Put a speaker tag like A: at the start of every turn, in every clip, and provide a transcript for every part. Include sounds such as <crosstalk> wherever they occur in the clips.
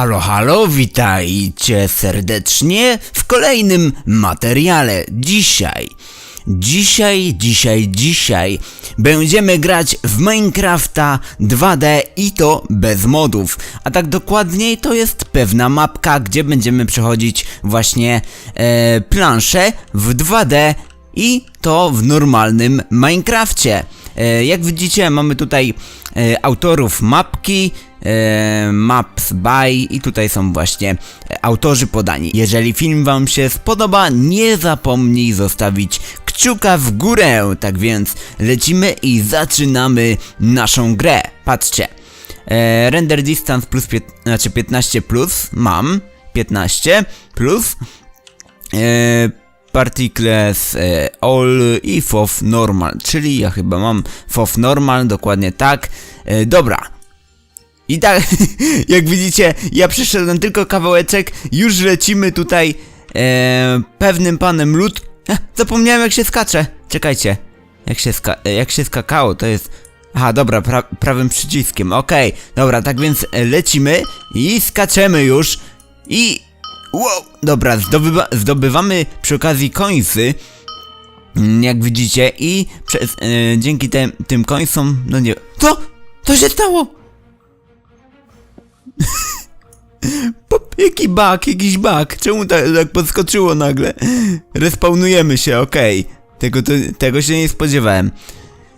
A: Halo, halo, witajcie serdecznie w kolejnym materiale. Dzisiaj, dzisiaj, dzisiaj, dzisiaj będziemy grać w Minecrafta 2D i to bez modów. A tak dokładniej to jest pewna mapka, gdzie będziemy przechodzić właśnie e, plansze w 2D i to w normalnym Minecrafcie. E, jak widzicie, mamy tutaj e, autorów mapki, Maps by i tutaj są właśnie e, autorzy podani. Jeżeli film wam się spodoba, nie zapomnij zostawić kciuka w górę. Tak więc lecimy i zaczynamy naszą grę. Patrzcie. E, render distance plus pięt, znaczy 15 plus mam 15 plus e, particles e, all i fof normal, czyli ja chyba mam fof normal, dokładnie tak. E, dobra. I tak, <laughs> jak widzicie, ja przeszedłem tylko kawałeczek, już lecimy tutaj e, pewnym panem lud... E, zapomniałem jak się skacze. Czekajcie, jak się, ska e, jak się skakało, to jest... Aha, dobra, pra prawym przyciskiem, okej. Dobra, tak więc e, lecimy i skaczemy już i... Wow, dobra, zdobywa zdobywamy przy okazji końcy, mm, jak widzicie, i przez, e, dzięki tem, tym końcom, no nie... Co? Co się stało? <laughs> Jaki bug, jakiś bug, czemu tak, tak podskoczyło nagle? Respawnujemy się, okej. Tego, to, tego się nie spodziewałem.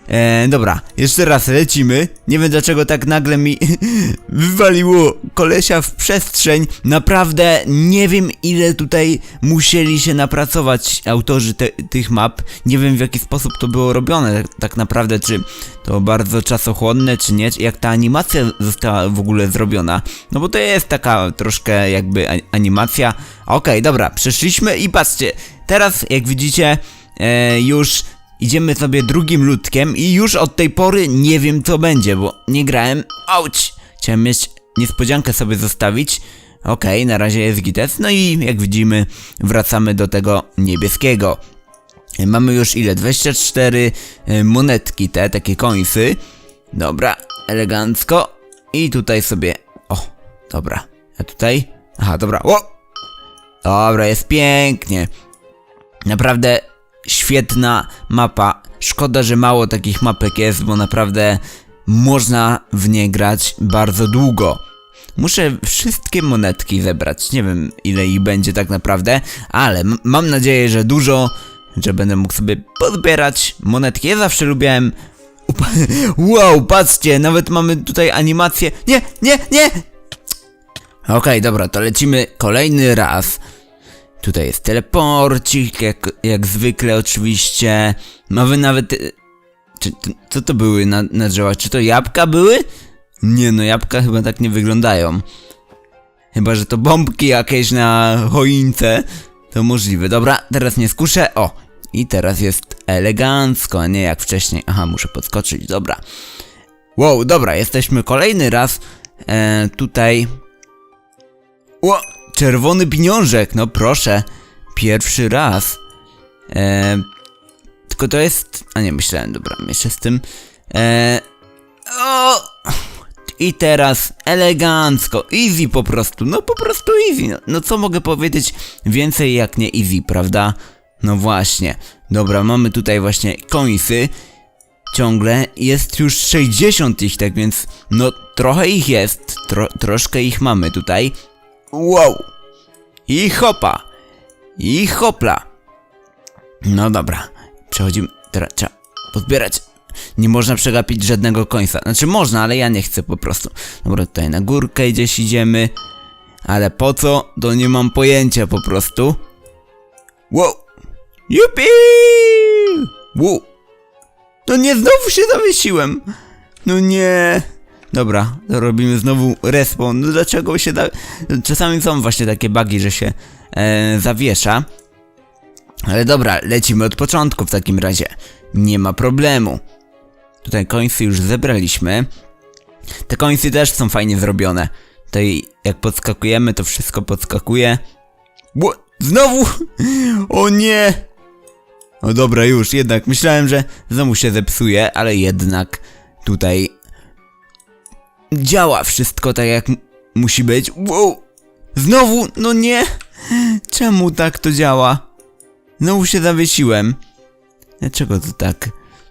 A: E, dobra, jeszcze raz lecimy. Nie wiem dlaczego tak nagle mi <laughs> wywaliło kolesia w przestrzeń. Naprawdę nie wiem ile tutaj musieli się napracować autorzy te, tych map. Nie wiem w jaki sposób to było robione tak, naprawdę, czy to bardzo czasochłonne, czy nie, jak ta animacja została w ogóle zrobiona. No bo to jest taka troszkę jakby animacja. Okej, dobra, przeszliśmy i patrzcie, teraz jak widzicie e, już Idziemy sobie drugim ludkiem i już od tej pory nie wiem co będzie, bo nie grałem. Auć! Chciałem mieć niespodziankę sobie zostawić. Okej, na razie jest gites. No i jak widzimy, wracamy do tego niebieskiego. Mamy już ile? 24 e, monetki te, takie końsy. Dobra, elegancko. I tutaj sobie... O, dobra. A tutaj? Aha, dobra. O! Dobra, jest pięknie. Naprawdę świetna mapa. Szkoda, że mało takich mapek jest, bo naprawdę można w nie grać bardzo długo. Muszę wszystkie monetki zebrać. Nie wiem ile ich będzie tak naprawdę, ale mam nadzieję, że dużo, że będę mógł sobie pozbierać monetki. Ja zawsze lubiłem. <laughs> Wow, patrzcie, nawet mamy tutaj animację. Nie, nie, nie! Okej, dobra, to lecimy kolejny raz. Tutaj jest teleporcik, jak, jak zwykle oczywiście. Mamy nawet... e, Czy, co to były na, na drzewach? Czy to jabłka były? Nie no, jabłka chyba tak nie wyglądają. Chyba, że to bombki jakieś na choince. To możliwe. Dobra, teraz nie skuszę. O! I teraz jest elegancko, a nie jak wcześniej. Aha, muszę podskoczyć, dobra. Wow, dobra, jesteśmy kolejny raz e, tutaj o, czerwony pieniążek, no proszę. Pierwszy raz. E, tylko to jest... A nie, myślałem, dobra, jeszcze z tym. E, o! I teraz elegancko, easy po prostu, no po prostu easy. No, no co mogę powiedzieć więcej jak nie easy, prawda? No właśnie. Dobra, mamy tutaj właśnie końsy. Ciągle jest już 60 ich, tak więc no trochę ich jest, tro, troszkę ich mamy tutaj. Wow! I hopa! I hopla! No dobra, przechodzimy. Teraz trzeba pozbierać. Nie można przegapić żadnego końca. Znaczy można, ale ja nie chcę po prostu. Dobra, tutaj na górkę gdzieś idziemy. Ale po co? To nie mam pojęcia po prostu. Wow! Jupi! Wow! No nie, znowu się zawiesiłem! No nie! Dobra, robimy znowu respawn. No dlaczego się da... Czasami są właśnie takie bugi, że się e, zawiesza. Ale dobra, lecimy od początku w takim razie. Nie ma problemu. Tutaj końcy już zebraliśmy. Te końcy też są fajnie zrobione. Tutaj jak podskakujemy, to wszystko podskakuje. Ło, znowu! <laughs> O nie! O dobra, już, jednak myślałem, że znowu się zepsuje, ale jednak tutaj działa wszystko tak jak musi być. Wow! Znowu, no nie! Czemu tak to działa? Znowu się zawiesiłem. Dlaczego to tak?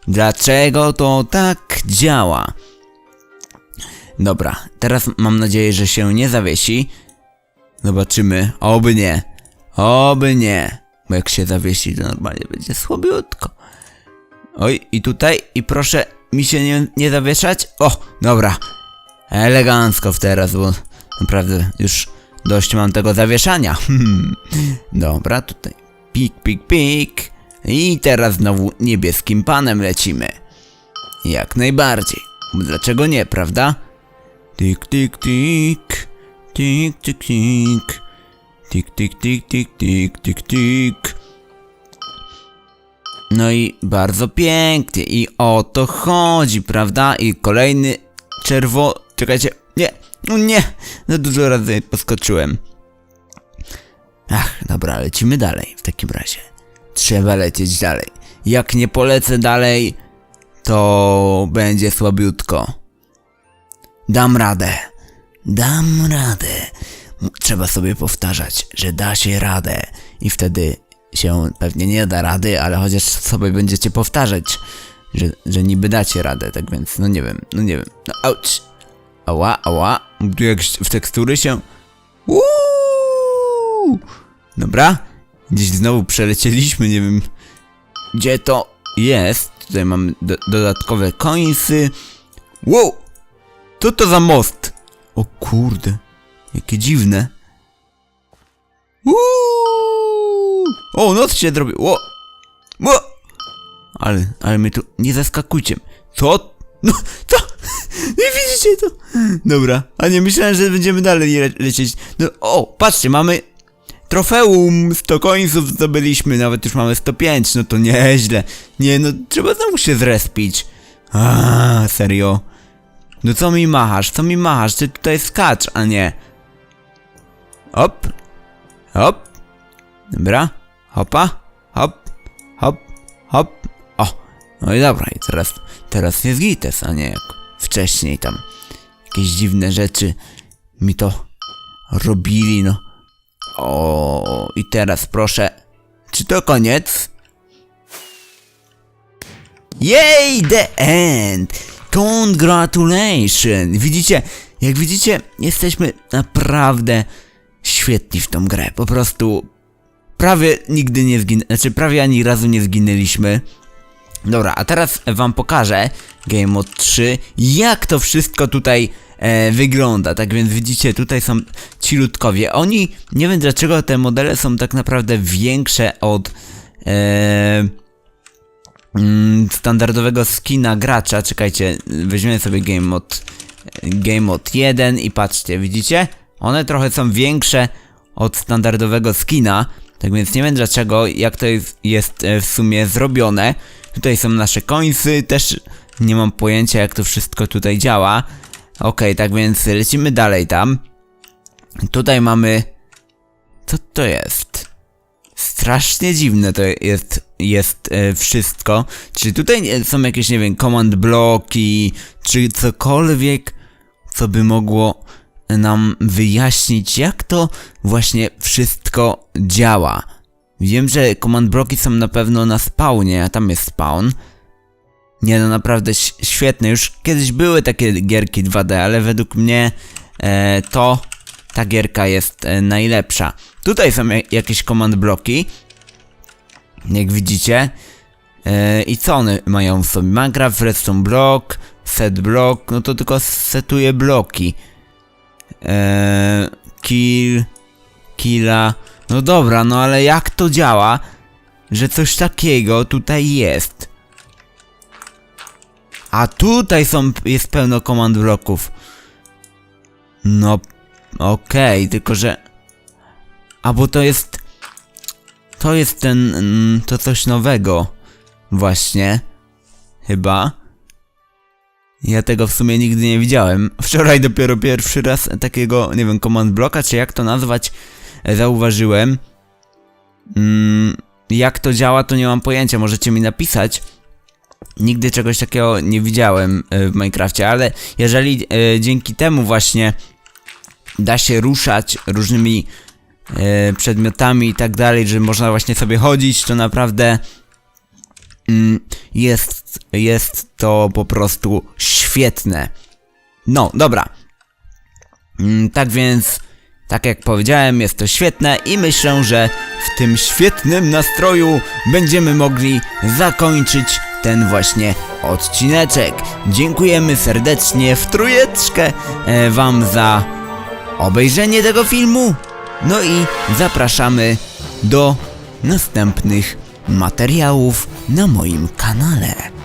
A: Dlaczego to tak działa? Dobra, teraz mam nadzieję, że się nie zawiesi. Zobaczymy. Oby nie. Oby nie. Bo jak się zawiesi, to normalnie będzie słabiutko. Oj, i tutaj, i proszę mi się nie, nie zawieszać. O, dobra. Elegancko w teraz, bo naprawdę już dość mam tego zawieszania. <laughs> dobra, tutaj. Pik, pik, pik. I teraz znowu niebieskim panem lecimy. Jak najbardziej. Dlaczego nie, prawda? Tik, tik, tik. Tik, tik, tik. Tik, tik, tik, tik, tik, tik, tik. No i bardzo pięknie. I o to chodzi, prawda? I kolejny czerwo... Czekajcie. Nie. No nie. Za dużo razy poskoczyłem. Ach, dobra, lecimy dalej w takim razie. Trzeba lecieć dalej. Jak nie polecę dalej, to będzie słabiutko. Dam radę. Dam radę. Trzeba sobie powtarzać, że da się radę. I wtedy się pewnie nie da rady, ale chociaż sobie będziecie powtarzać, że, że niby dacie radę. Tak więc, no nie wiem, no nie wiem. No auć. Ała, ała. Tu jak w tekstury się... Uuu! Dobra. Gdzieś znowu przelecieliśmy, nie wiem gdzie to jest. Tutaj mamy do, dodatkowe końsy. Wow! Co to za most? O kurde, jakie dziwne. Uuu! O, noc się zrobił. Ło! Ło! Ale, ale my tu nie zaskakujcie. Co? No, co? Nie widzicie to? Dobra, a nie myślałem, że będziemy dalej le lecieć. No, o, patrzcie, mamy trofeum 100 końców zdobyliśmy, nawet już mamy 105, no to nieźle. Nie, no trzeba znowu się zrespić. A, serio. No co mi machasz, co mi machasz? Ty tutaj skacz, a nie. Hop. Hop. Dobra. Hopa. Hop. Hop. Hop. O. No i dobra, i teraz, teraz jest gites, a nie wcześniej tam. Jakieś dziwne rzeczy mi to robili, no. O, i teraz proszę. Czy to koniec? Yay, the end! Congratulations! Widzicie, jak widzicie, jesteśmy naprawdę świetni w tą grę. Po prostu prawie nigdy nie zgin... Znaczy, prawie ani razu nie zginęliśmy. Dobra, a teraz wam pokażę Game Mode 3, jak to wszystko tutaj e, wygląda. Tak więc widzicie, tutaj są ci ludkowie. Oni, nie wiem dlaczego te modele są tak naprawdę większe od e, mm, standardowego skina gracza. Czekajcie, weźmiemy sobie Game Mode, Game Mode 1 i patrzcie, widzicie? One trochę są większe od standardowego skina. Tak więc nie wiem dlaczego, jak to jest, jest e, w sumie zrobione. Tutaj są nasze końsy, też nie mam pojęcia jak to wszystko tutaj działa. Okej, tak więc lecimy dalej tam. Tutaj mamy... Co to jest? Strasznie dziwne to jest, jest e, wszystko. Czy tutaj są jakieś, nie wiem, command bloki, czy cokolwiek, co by mogło nam wyjaśnić, jak to właśnie wszystko działa. Wiem, że command bloki są na pewno na spawnie, a tam jest spawn. Nie no, naprawdę świetne. Już kiedyś były takie gierki 2D, ale według mnie e, to ta gierka jest e, najlepsza. Tutaj są ja- jakieś command bloki. Jak widzicie. E, I co one mają w sobie? Minecraft, redstone block, set block, no to tylko setuje bloki. E, kill, killa. No dobra, no ale jak to działa, że coś takiego tutaj jest? A tutaj są, jest pełno komand bloków. No, okej, tylko że... A bo to jest... To jest ten... mm, To coś nowego. Właśnie. Chyba. Ja tego w sumie nigdy nie widziałem. Wczoraj dopiero pierwszy raz takiego, nie wiem, command bloka, czy jak to nazwać, zauważyłem. Mm, jak to działa, to nie mam pojęcia, możecie mi napisać. Nigdy czegoś takiego nie widziałem e, w Minecrafcie, ale jeżeli e, dzięki temu właśnie da się ruszać różnymi e, przedmiotami i tak dalej, że można właśnie sobie chodzić, to naprawdę mm, jest, jest to po prostu świetne. No, dobra. Mm, tak więc, tak jak powiedziałem, jest to świetne i myślę, że w tym świetnym nastroju będziemy mogli zakończyć ten właśnie odcineczek. Dziękujemy serdecznie w trójeczkę e, Wam za obejrzenie tego filmu. No i zapraszamy do następnych materiałów na moim kanale.